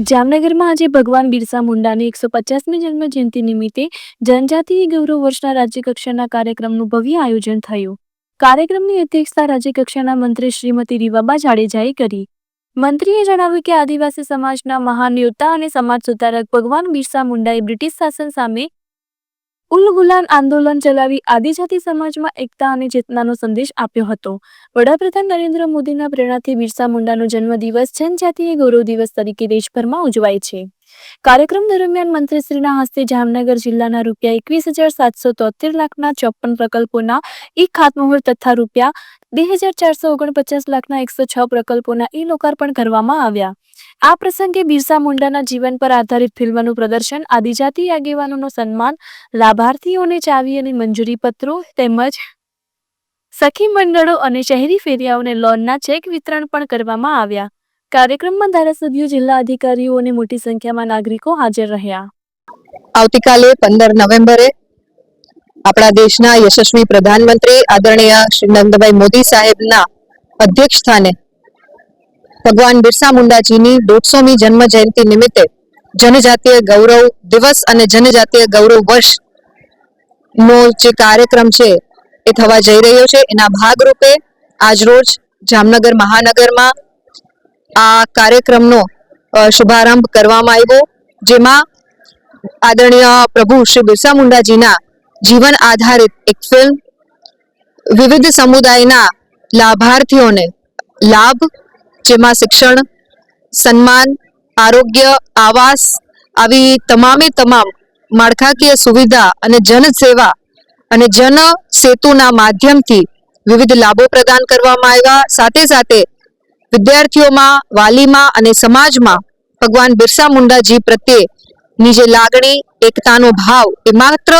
જામનગરમાં આજે ભગવાન બિરસા મુંડાની એકસો પચાસમી જન્મ જયંતિ નિમિત્તે જનજાતિ ગૌરવ વર્ષના રાજ્યકક્ષાના કાર્યક્રમનું ભવ્ય આયોજન થયું. કાર્યક્રમની અધ્યક્ષતા રાજ્યકક્ષાના મંત્રી શ્રીમતી રીવાબા જાડેજાએ કરી. મંત્રીએ જણાવ્યું કે આદિવાસી સમાજના મહાન યોદ્ધા અને સમાજ સુધારક ભગવાન બિરસા મુંડાએ બ્રિટિશ શાસન સામે ઉલગુલાન આંદોલન ચલાવી આદિજાતિ સમાજમાં એકતા અને ચેતનાનો સંદેશ આપ્યો હતો. વડાપ્રધાન નરેન્દ્ર મોદીના પ્રેરણાથી બિરસા મુંડાનો જન્મદિવસ જનજાતીય ગૌરવ દિવસ તરીકે દેશભરમાં ઉજવાય છે. કાર્યક્રમ દરમિયાન મંત્રીશ્રીના હસ્તે જામનગર જિલ્લાના રૂપિયા એકવીસ હજાર સાતસો તોતેર લાખના ચોપન પ્રકલ્પોના ઈ ખાતમુહૂર્ત તથા રૂપિયા બે હજાર ચારસો ઓગણપચાસ લાખના એકસો છ પ્રકલ્પોના ઈ લોકાર્પણ કરવામાં આવ્યા. આ પ્રસંગે બિરસા મુંડાના જીવન પર આધારિત ફિલ્મનું પ્રદર્શન, આદિજાતિ આગેવાનોનું સન્માન, લાભાર્થીઓને ચાવી અને મંજૂરી પત્રો તેમજ સખી મંડળો અને શહેરી ફેરિયાઓને લોનના ચેક વિતરણ પણ કરવામાં આવ્યા. કાર્યક્રમમાં ધારાસભ્યો, જિલ્લા અધિકારીઓ અને મોટી સંખ્યામાં નાગરિકો હાજર રહ્યા. આવતીકાલે પંદર નવેમ્બરે આપણા દેશના યશસ્વી પ્રધાનમંત્રી આદરણીય શ્રી નરેન્દ્રભાઈ મોદી સાહેબના અધ્યક્ષ સ્થાને ભગવાન બિરસા મુંડાજીની દોઢસોમી જન્મ જયંતિ નિમિત્તે જનજાતીય ગૌરવ દિવસ અને જનજાતીય ગૌરવ વર્ષ નો જે કાર્યક્રમ છે એ થવા જઈ રહ્યો છે. એના ભાગરૂપે આજરોજ જામનગર મહાનગરમાં આ કાર્યક્રમનો શુભારંભ કરવામાં આવ્યો, જેમાં આદરણીય પ્રભુ શ્રી બિરસા મુંડાજીના જીવન આધારિત એક ફિલ્મ વિવિધ સમુદાયના લાભાર્થીઓને લાભ, જેમાં શિક્ષણ, સન્માન, આરોગ્ય, આવાસ આવી તમામે તમામ માળખાકીય સુવિધા અને જનસેવા અને જન સેતુના માધ્યમથી વિવિધ લાભો પ્રદાન કરવામાં આવ્યા. સાથે સાથે વિદ્યાર્થીઓમાં, વાલીમાં અને સમાજમાં ભગવાન બિરસા મુંડાજી પ્રત્યે ની જે લાગણી, એકતાનો ભાવ એ માત્ર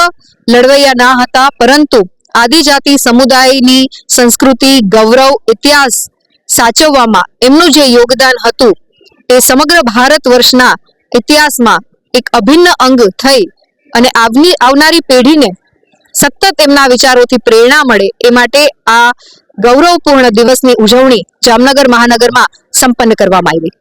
લડવૈયા ના હતા, પરંતુ આદિજાતિ સમુદાયની સંસ્કૃતિ, ગૌરવ, ઇતિહાસ સાચવવામાં એમનું જે યોગદાન હતું એ સમગ્ર ભારત વર્ષના ઇતિહાસમાં એક અભિન્ન અંગ થઈ અને આવની આવનારી પેઢીને સતત એમના વિચારોથી પ્રેરણા મળે એ માટે આ ગૌરવપૂર્ણ દિવસની ઉજવણી જામનગર મહાનગરમાં સંપન્ન કરવામાં આવી.